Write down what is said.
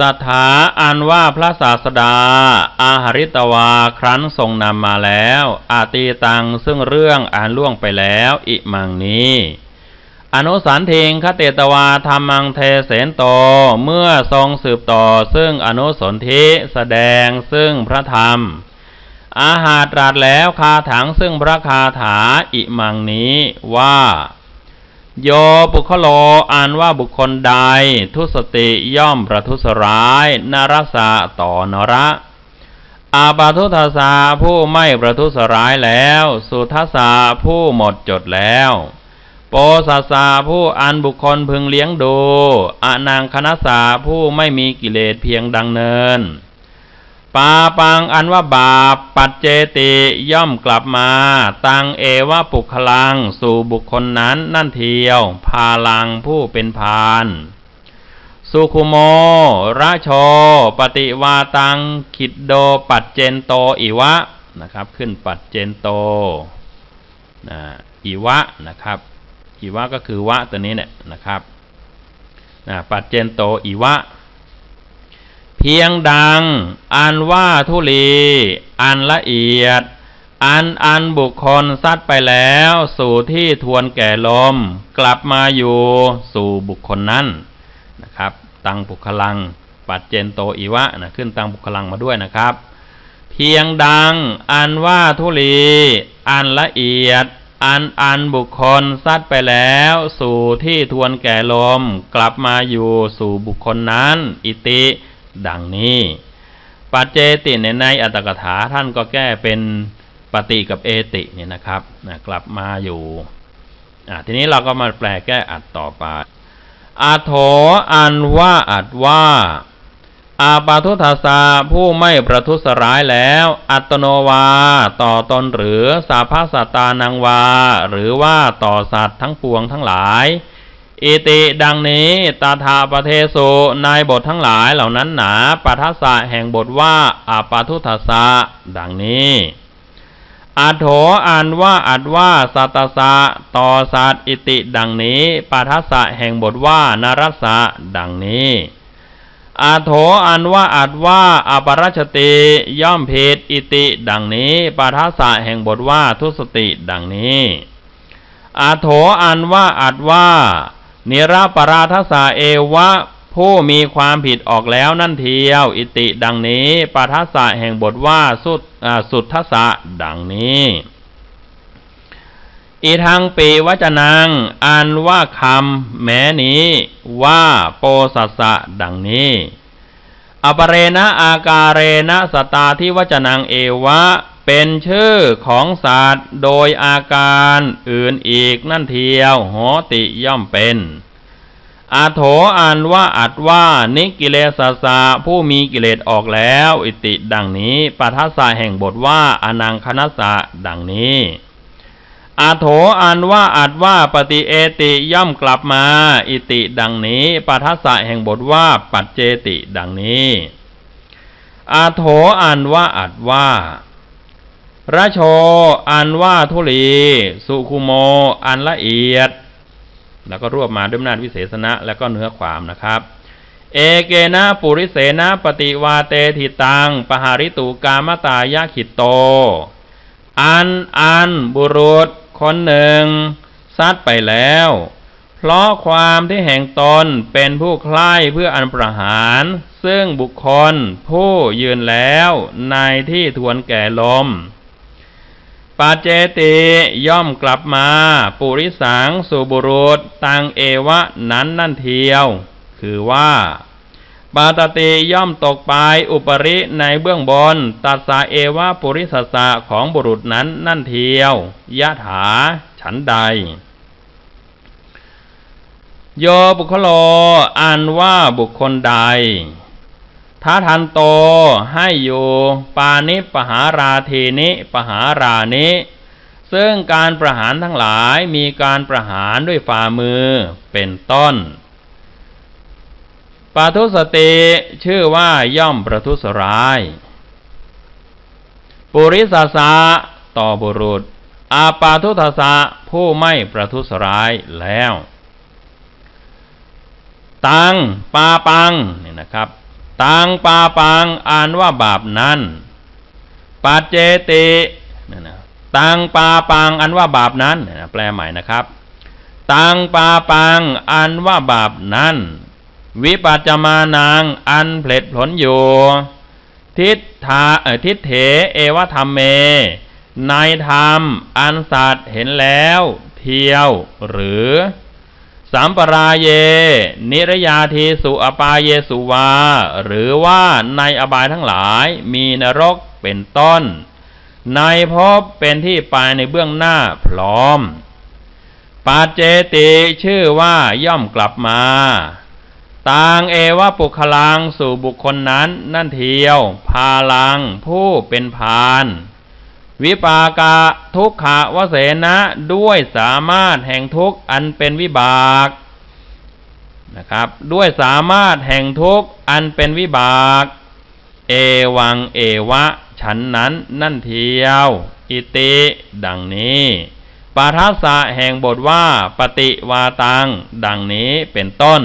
สถาอันว่าพระศาสดา อาหาริตวาครั้นทรงนำมาแล้ว อาตีตังซึ่งเรื่องอ่านล่วงไปแล้ว อิมังนี้อนุสันเทงคเตตวาธรรมังเทเสนโต เมื่อทรงสืบต่อซึ่งอนุสนธิแสดงซึ่งพระธรรม อาหารตรัสแล้วคาถังซึ่งพระคาถาอิมังนี้ว่า โยบุคโลอ่านว่าบุคคลใด ทุสติย่อมประทุษร้ายนรสะต่อนระอาปาทุทาสาผู้ไม่ประทุษร้ายแล้ว สุทัสสาผู้หมดจดแล้ว โปสัสสาผู้อันบุคคลพึงเลี้ยงดู อนางคณสาผู้ไม่มีกิเลสเพียงดังเนิน ปาปังอันว่าบาป ปัจเจติย่อมกลับมา ตังเอวะปุคลัง สู่บุคคลนั้นนั่นเทียว พาลังผู้เป็นพานสุขุโมระโช ปฏิวาตัง ขิดโดปัจเจนโตอิวะนะครับ ขึ้นปัจเจนโตนะอิวะนะครับ อิวะก็คือวะตัวนี้เนี่ยนะครับนะปัจเจนโตอิวะ เพียงดัง อันว่าทุลี อันละเอียด อันอันบุคคลซัดไปแล้ว สู่ที่ทวนแก่ลม กลับมาอยู่สู่บุคคลนั้นนะครับ ตังบุคลัง ปัจเจนโตอีวะนะขึ้นตังบุคลังมาด้วยนะครับ เพียงดัง อันว่าทุลี อันละเอียด อันอันบุคคลซัดไปแล้ว สู่ที่ทวนแก่ลม กลับมาอยู่สู่บุคคลนั้น อิติ ดังนี้ ปัจเจติในในอัตถกถาท่านก็แก้เป็นปฏิกับเอติเนี่ยนะครับนะกลับมาอยู่อ่าทีนี้เราก็มาแปลแก้อัดต่อไปอาโถอันว่าอัดว่า อาปาทุทาสาผู้ไม่ประทุษร้ายแล้ว อัตโนวา ต่อตนหรือสาภาสตานังวา หรือว่าต่อสัตว์ทั้งปวงทั้งหลาย อิติดังนี้ตาถาปเทสุในบททั้งหลายเหล่านั้นหนาปัทสะแห่งบทว่าอาปาทุทาสะดังนี้อัโถอันว่าอัดว่าสัตสะต่อสัตอิติดังนี้ปัทสะแห่งบทว่านารสะดังนี้อาโถอันว่าอัดว่าอปรัชติย่อมเพศอิติ ดังนี้ปัทสะแห่งบทว่าทุสติดังนี้อาโถอันว่าอัดว่า นิราปราทสาเอวะ ผู้มีความผิดออกแล้วนั่นเทียว อิติดังนี้ปัทสะแห่งบทว่าสุดสุดทสะดังนี้อีทางปีวจนังอันว่าคำแม้นี้ว่าโปสัสสะดังนี้ อปเรณะอาการเรณะสตาที่วจนังเอวะ เป็นชื่อของสัตว์โดยอาการอื่นอีกนั่นเทียวโหติย่อมเป็น อาโถอันว่าอัดว่านิกิเลสสะผู้มีกิเลสออกแล้ว อิติดังนี้ปัทสะแห่งบทว่าอนังคณสะดังนี้อาโถอันว่าอัดว่าปฏิเอติย่อมกลับมา อิติดังนี้ปัทสะแห่งบทว่าปัจเจติดังนี้ อาโถอันว่าอัดว่า ระโชอันว่าทุลีสุคุโม อันละเอียด แล้วก็รวบมาด้วยอำนาจวิเศษณะแล้วก็เนื้อความนะครับ เอเกนะปุริเสนะปฏิวาเตทิตัง ปหาริตุกามตายาขิตโต อันอันบุรุษคนหนึ่งซัดไปแล้ว เพราะความที่แห่งตนเป็นผู้ใคร่เพื่ออันประหาร ซึ่งบุคคลผู้ยืนแล้วในที่ทวนแก่ลม ปาเจติย่อมกลับมา ปุริสังสุบุรุษตังเอวะนั้นนั่นเทียว คือว่าปาตติย่อมตกไปอุปริในเบื้องบน ตัสสะเอวะปุริสสะของบุรุษนั้นนั่นเทียวยะถาฉันใด โยบุคโลอันว่าบุคคลใด ท้าทันโตให้อยู่ปานิปหาราทีนิปหารานิซึ่งการประหารทั้งหลายมีการประหารด้วยฝ่ามือเป็นต้นปาทุสติชื่อว่าย่อมประทุษร้าย ปุริสสะต่อบุรุษ อาปาทุทสะผู้ไม่ประทุษร้ายแล้ว ตังปาปังนี่นะครับ ตังปาปังอ่านว่าบาปนั้นปัจเจตินั่นนะตังปาปังอันว่าบาปนั้นแปลใหม่นะครับตังปาปังอันว่าบาปนั้น วิปัจจมานังอันเพลิดผลอยู่ทิฏฐาทิฏเถเอวธรรมเม ในธรรมอันสัตว์เห็นแล้ว เที่ยวหรือ สัมปราเย นิรยาทีสุอปาเยสุวา หรือว่าในอบายทั้งหลายมีนรกเป็นต้น ในภพเป็นที่ไปในเบื้องหน้าพร้อม ปาเจติชื่อว่าย่อมกลับมา ต่างเอวะปุคลังสู่บุคคลนั้นนั่นเทียว พาลังผู้เป็นพาน วิปากะทุกขวเสนะด้วยสามารถแห่งทุกอันเป็นวิบากนะครับ ด้วยสามารถแห่งทุกอันเป็นวิบาก เอวังเอวะ ฉันนั้นนั่นเทียว อิติดังนี้ปาทัสสะแห่งบทว่าปฏิวาตัง ดังนี้เป็นต้น